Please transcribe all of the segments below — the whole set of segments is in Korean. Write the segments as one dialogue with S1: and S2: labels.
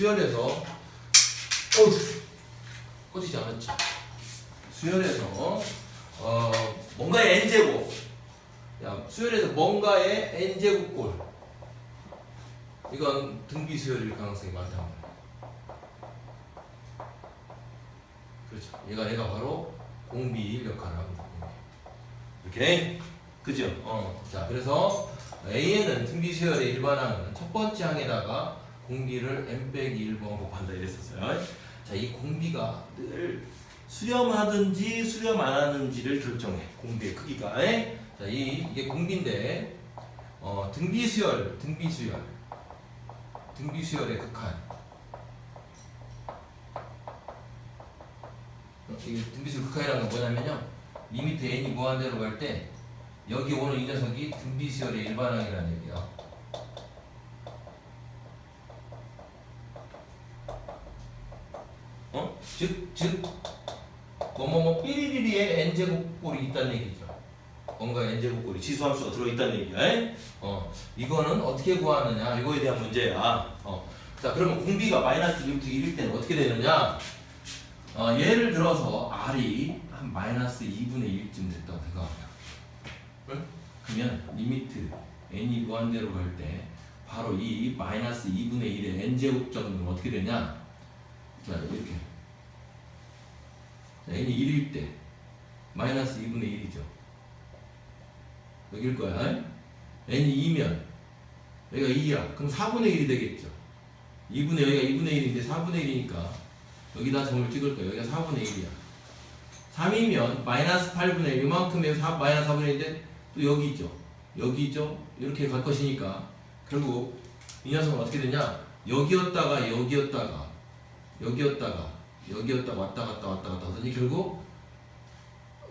S1: 수열에서 어우 꺼지지 않았죠. 수열에서 어 뭔가의 n제곱 야 수열에서 뭔가의 n제곱 꼴 이건 등비 수열일 가능성이 거예요. 그렇죠. 얘가 얘가 바로 공비 역할을 합니다. 이렇게 그죠? 어. 자 그래서 A에는 등비 수열의 일반항은 첫 번째 항에다가 공비를 n 빼기 1번 곱한다 이랬었어요. 자 이 공비가 늘 수렴하든지 수렴 안 하는지를 결정해 공비의 크기가. 에? 자 이, 이게 공비인데 어, 등비 수열, 등비 수열, 등비 수열의 극한. 이 등비수 극한이라는 건 뭐냐면요 리미트 n이 무한대로 갈 때 여기 오는 이 녀석이 등비수열의 일반항이라는 얘기야 어? 즉, 즉 뭐뭐뭐 삐리리리의 n제곱꼴이 있다는 얘기죠 뭔가 n제곱꼴이 지수함수가 들어있다는 얘기야 에? 어, 이거는 어떻게 구하느냐 이거에 대한 문제야 어. 자 그러면 공비가 마이너스 1부터 1일 때는 어떻게 되느냐 어, 예를 들어서 R이 한 마이너스 2분의 1쯤 됐다고 생각합니다. 응? 그러면 리미트 n이 무한대로 갈 때 바로 이 마이너스 2분의 1의 n제곱 정도는 어떻게 되냐? 자 이렇게 자, n이 1일 때 마이너스 2분의 1이죠. 여기일 거야. n이 2면 여기가 2야. 그럼 4분의 1이 되겠죠. 2분의 여기가 2분의 1인데 4분의 1이니까 여기다 점을 찍을 거예요. 여기가 4분의 1이야. 3이면 마이너스 8분의 1 이만큼의 4, 마이너스 4분의 1인데 또 여기죠. 여기죠. 이렇게 갈 것이니까 결국 이 녀석은 어떻게 되냐? 여기였다가 여기였다가 여기였다가 여기였다가 왔다 갔다 왔다 갔다 하더니 결국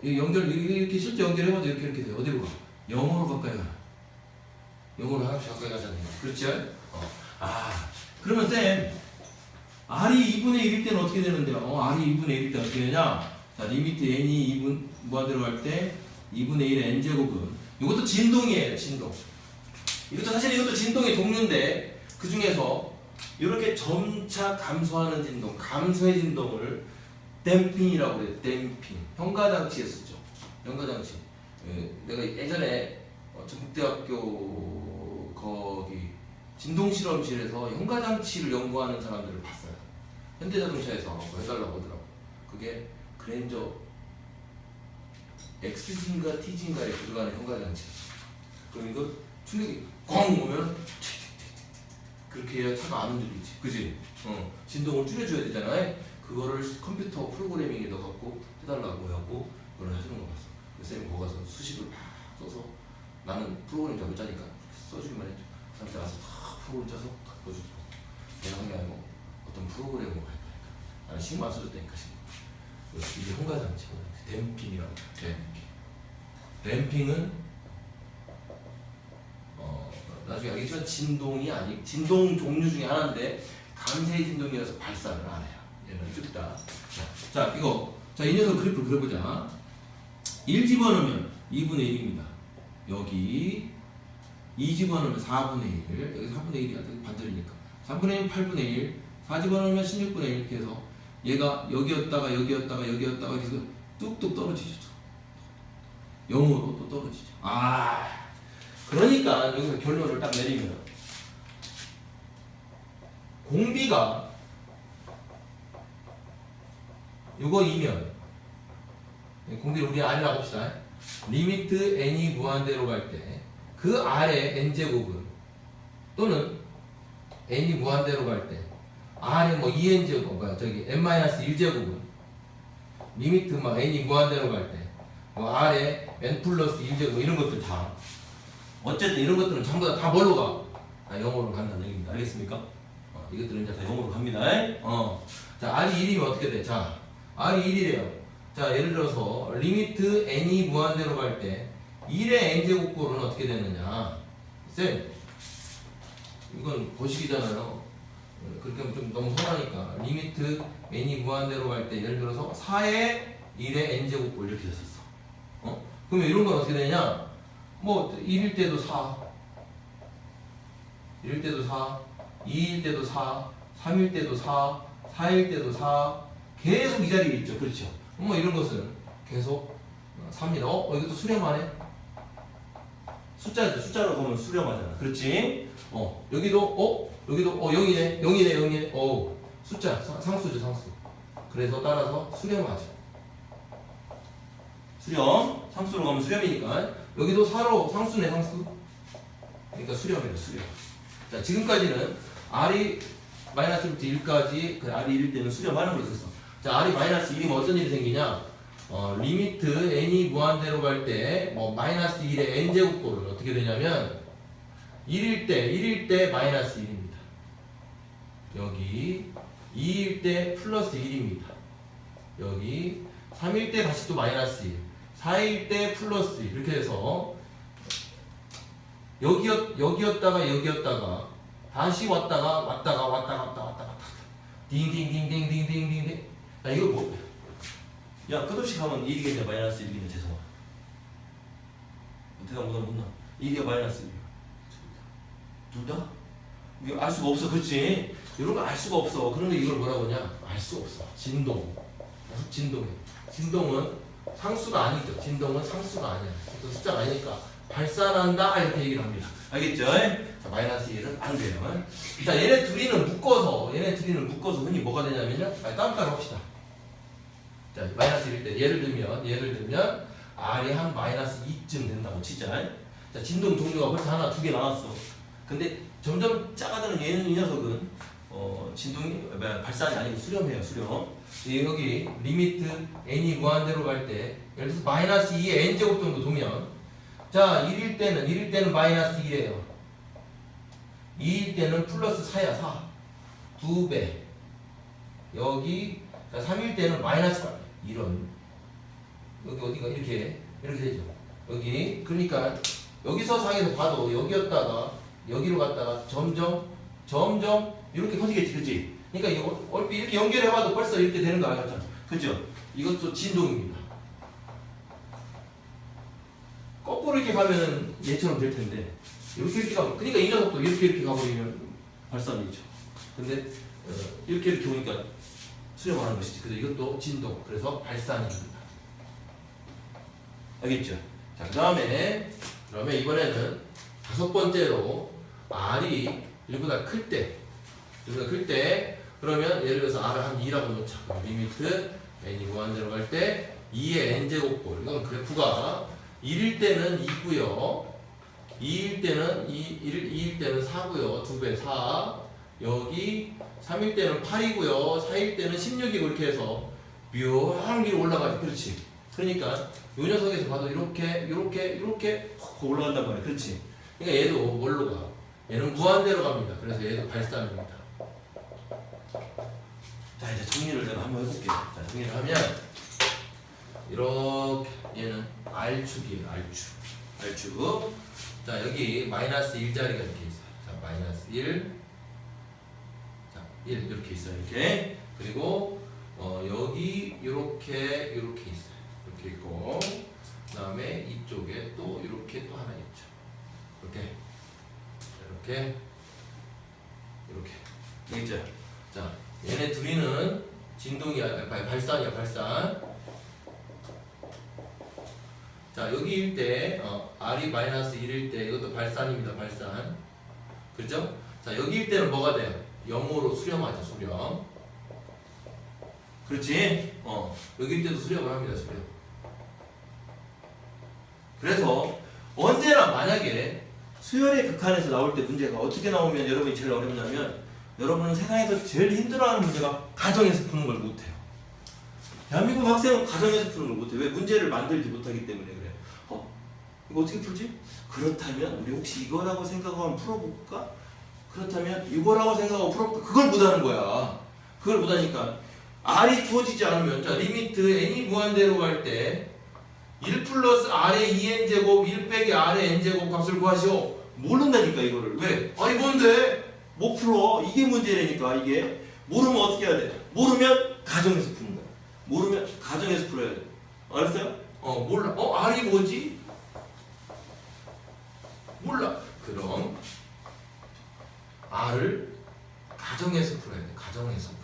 S1: 이 연결 이렇게 실제 연결해봐도 이렇게 이렇게 돼요. 어디로 가? 0으로 가까이 가. 0으로 하나씩 가까이 가잖아요. 그렇지? 어. 아 그러면 쌤 R이 2분의 1일 때는 어떻게 되는데요? 어, R이 2분의 1일 때 어떻게 되냐? 자, 리미트 n이 2분 무한대로 갈때 2분의 1의 n제곱은 이것도 진동이에요, 진동. 이것도 사실 이것도 진동의 종류인데 그 중에서 이렇게 점차 감소하는 진동, 감소의 진동을 댐핑이라고 그래요. 댐핑. 현가장치에 쓰죠. 현가장치. 예, 내가 예전에 어, 전북대학교 거기 진동실험실에서 현가장치를 연구하는 사람들을 봤어요. 현대자동차에서 뭐 해달라고 하더라고. 그게 그랜저 X진과 T진가에 들어가는 현가장치. 그럼 이거 충격이 꽝 오면 그렇게 해야 차가 안 움직이지. 그지? 어. 진동을 줄여줘야 되잖아요. 그거를 컴퓨터 프로그래밍에 넣어갖고 해달라고 하고 그걸 해주는 거 봤어. 그래서 쌤이 거기 가서 수식을 막 써서 나는 프로그램 작업 짜니까 써주기만 했죠. 그 사람한테 가서 다 프로그램 짜서 다 보여주고 내가 한 게 아니고 어떤 프로그램으로 할 거니까 나는 안 써줬다니까 신경. 이게 홍가장치거든. 댐핑이라고. 댐핑. 댐핑은 어 나중에 알겠지만 진동이 아니 진동 종류 중에 하나인데 감쇄 진동이라서 발사를 안 해요. 얘는 뜯다. 자, 자 이거 자 이 녀석 그래프 그려보자. 1 집어넣으면 2분의 1입니다. 여기 2 집어넣으면 4분의 1 여기 4분의 1이 반절이니까 3분의 1 8분의 1 4 집어넣으면 16분의 1 이렇게 해서 얘가 여기였다가 여기였다가 여기였다가 계속 뚝뚝 떨어지죠. 0으로 또 떨어지죠. 아 그러니까 여기서 결론을 딱 내리면 공비가 요거 2면 공비를 우리 R이라고 합시다. 리미트 n이 무한대로 갈 때 그 아래 n제곱은 또는 n이 무한대로 갈때 R에 뭐 2n제곱 뭐야 저기 n-1제곱은 리미트 막 n이 무한대로 갈 때뭐 R에 n 플러스 1제곱 이런 것들 다 어쨌든 이런 것들은 전부 다, 다 뭘로 가? 다 0으로 간다는 얘기입니다. 알겠습니까? 어, 이것들은 이제 다 0으로 갑니다. 어. 자, R이 1이면 어떻게 돼? 자, R이 1이래요. 자, 예를 들어서 리미트 n이 무한대로 갈 때 1의 n제곱꼴은 어떻게 되느냐? 쌤, 이건 거식이잖아요. 어, 그렇게 하면 좀 너무 선하니까 리미트 n이 무한대로 갈 때 예를 들어서 4의 1의 n제곱꼴 이렇게 됐었어. 어? 그러면 이런 건 어떻게 되냐? 뭐 1일 때도 4 1일 때도 4 2일 때도 4 3일 때도 4, 4일 때도 4 계속 이 자리에 있죠. 그렇죠. 뭐 이런 것은 계속 3입니다. 어? 어 이것도 수렴하네. 숫자죠. 숫자로 보면 수렴하잖아. 그렇지? 어 여기도 어 여기도 어 0이네 0이네 0이네 어 숫자 상- 상수죠 상수. 그래서 따라서 수렴하죠. 수렴 상수로 가면 수렴이니까 여기도 4로 상수네 상수. 그러니까 수렴이에요 수렴. 자 지금까지는 r이 마이너스 1부터 1까지 그 r이 1일 때는 수렴하는 걸 썼어. 자 r이 마이너스 1이면 어떤 일이 생기냐? 어 리미트 n이 무한대로 갈 때 뭐 마이너스 1의 n 제곱꼴은 어떻게 되냐면 1일 때 1일 때 마이너스 1입니다. 여기 2일 때 플러스 1입니다. 여기 3일 때 다시 또 마이너스 1 4일 때 플러스 1 이렇게 해서 여기였, 여기였다가 여기였다가 다시 왔다가 왔다가 왔다가 왔다 왔다 왔다 딩딩딩딩딩딩딩딩 야 이거 뭐? 야 끝없이 가면 1이겠네 마이너스 1이겠네 죄송아 어떻게 하면 못 나? 1이야 마이너스 1이야. 둘 다? 이게 알 수가 없어 그렇지? 이런 거 알 수가 없어. 그런데 이걸 뭐라고 하냐? 알 수가 없어. 진동. 진동해 진동은 상수가 아니죠. 진동은 상수가 아니야. 그래서 숫자가 아니니까 발산한다 이렇게 얘기를 합니다. 알겠죠? 자 마이너스 1은 안 돼요. 자 얘네 둘이는 묶어서 얘네 둘이는 묶어서 흔히 뭐가 되냐면요? 아니, 다음 달 합시다 자 마이너스 1일 때 예를 들면 예를 들면 R이 한 마이너스 2쯤 된다고 치자 자 진동 종류가 벌써 하나 두 개 나왔어. 근데 점점 작아지는 얘는 이 녀석은 어 진동이 뭐야, 발산이 아니고 수렴해요 수렴. 예, 여기 리미트 n이 무한대로 갈 때 예를 들어서 마이너스 2의 n 제곱 정도 두면 자 1일 때는 1일 때는 마이너스 2예요. 2일 때는 플러스 4야 4 2배. 여기 자, 3일 때는 마이너스 8 이런. 여기 어디가 이렇게 이렇게 되죠. 여기. 그러니까 여기서 상에서 봐도 여기였다가 여기로 갔다가 점점 점점 이렇게 커지겠지 그치 그러니까 이거 얼핏 이렇게 연결해봐도 벌써 이렇게 되는 거 알겠죠 그죠? 이것도 진동입니다. 거꾸로 이렇게 가면은 얘처럼 될 텐데 이렇게 이렇게 가면 그러니까 이 녀석도 이렇게 이렇게 가버리면 발산이죠. 근데 어, 이렇게 이렇게 오니까 수렴하는 것이지 그래서 이것도 진동 그래서 발산입니다 알겠죠 자 그 다음에 그러면 이번에는 다섯 번째로 R이 1보다 클 때, 1보다 클 때, 그러면 예를 들어서 R을 한 2라고 놓자. 리미트 n이 무한대로 갈 때 2의 n제곱꼴. 이건 그래프가 1일 때는 2고요. 2일 때는 2, 1일, 2일 때는 4고요. 2배 4. 여기 3일 때는 8이고요. 4일 때는 16이고 이렇게 해서 묘한 위로 올라가지. 그렇지. 그러니까 요 녀석에서 봐도 이렇게 이렇게 이렇게 훅 올라간단 말이야. 그렇지. 그러니까 얘도 뭘로 가? 얘는 무한대로 갑니다. 그래서 얘도 발산입니다. 자 이제 정리를 내가 한번 해볼게요. 자 정리를 하면 이렇게 얘는 R축이에요. R축. R축. 자 여기 마이너스 1자리가 이렇게 있어요. 자 마이너스 1. 자1 이렇게 있어요. 이렇게. 그리고 어, 여기 이렇게 이렇게 있어요. 이렇게 있고 그다음에 이쪽에 또 이렇게 또 하나 있죠. 이렇게 이렇게 이렇게 알겠죠? 자 얘네 둘이는 진동이야 발- 발산이야 발산 자 여기일 때 어, R이 마이너스 1일 때 이것도 발산입니다 발산 그죠? 자 여기일 때는 뭐가 돼요? 0으로 수렴하죠 수렴 그렇지? 어 여기일 때도 수렴을 합니다 수렴 그래서 언제나 만약에 수열의 극한에서 나올 때 문제가 어떻게 나오면 여러분이 제일 어렵냐면 여러분은 세상에서 제일 힘들어하는 문제가 가정에서 푸는 걸 못해요. 대한민국 학생은 가정에서 푸는 걸 못해요. 왜 문제를 만들지 못하기 때문에 그래요. 어? 이거 어떻게 풀지? 그렇다면 우리 혹시 이거라고 생각하고 한번 풀어볼까? 그렇다면 이거라고 생각하고 풀어볼까? 그걸 못하는 거야. 그걸 못하니까 R이 주어지지 않으면 자 리미트 n이 무한대로 갈 때 1 플러스 R의 2n 제곱 1 빼기 R의 n 제곱 값을 구하시오. 모른다니까 이거를 왜? 아니 뭔데? 못 풀어. 이게 문제라니까 이게. 모르면 어떻게 해야 돼? 모르면 가정에서 푸는 거야. 모르면 가정에서 풀어야 돼. 알았어요? 어 몰라. 어 R이 뭐지? 몰라. 그럼 R을 가정에서 풀어야 돼. 가정에서 풀어요.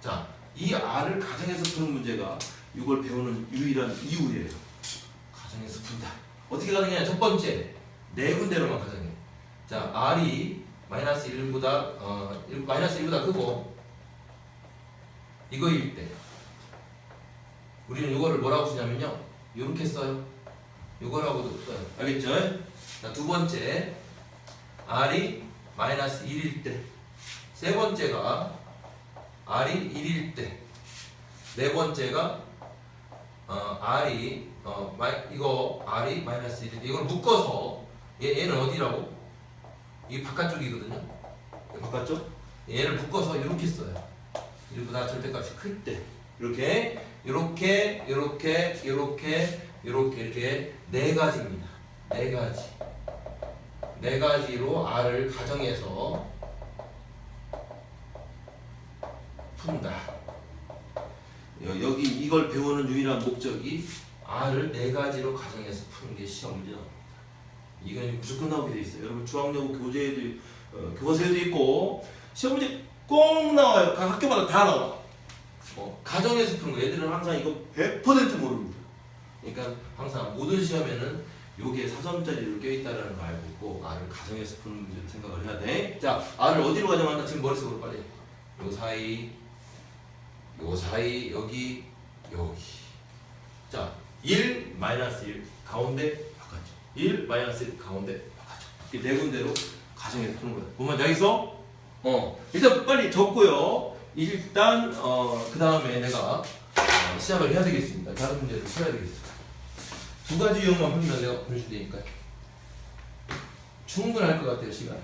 S1: 자, 이 R을 가정에서 푸는 이걸 배우는 유일한 이유예요. 가정에서 푼다. 어떻게 가정이냐? 첫 번째, 네 군데로만 가정해. 자, R이 마이너스 1보다 어, 1, 마이너스 1보다 크고 이거일 때 우리는 이거를 뭐라고 쓰냐면요. 이렇게 써요. 이거라고도 써요. 알겠죠? 자, 두 번째 R이 마이너스 1일 때. 세 번째가 R이 1일 때. 네 번째가 어, R이 어, 마이, 이거 R이 마이너스 1일 때. 이걸 묶어서 얘, 얘는 어디라고? 이 바깥쪽이거든요. 이 바깥쪽? 얘를 묶어서 이렇게 써요. 1보다 절대값이 클 때. 이렇게 이렇게 이렇게 이렇게 이렇게 이렇게 네 가지입니다. 네 가지. 네 가지로 R을 가정해서 푼다. 여- 여기 이걸 배우는 유일한 목적이 R을 네 가지로 가정해서 푸는 게 시험 문제 나옵니다. 이건 무조건 나오게 돼 있어요. 여러분 중학여고 교재에도 어, 교과서에도 있고 시험 문제 꼭 나와요. 각 학교마다 다 나와. 어, 가정에서 푸는 거 애들은 항상 이거 100% 모릅니다. 그러니까 항상 모든 시험에는 요게 사점짜리로 껴있다라는 거 알고 있고 R을 가정에서 푸는 문제를 생각을 해야 돼. 자, R을 어디로 가정한다? 지금 머릿속으로 빨리. 요 사이, 요 사이, 여기, 여기. 자, 1 마이너스 1 가운데 바깥쪽. 1 마이너스 1 가운데 바깥쪽. 이렇게 네 군데로 가정해서 푸는 거야. 보면 여기서 어 일단 빨리 적고요. 일단 어 그 다음에 내가 어, 시작을 해야 되겠습니다. 다른 문제를 풀어야 되겠습니다. 두 가지 유형만 풀면 내가 보내줄 테니까 충분할 것 같아요 시간.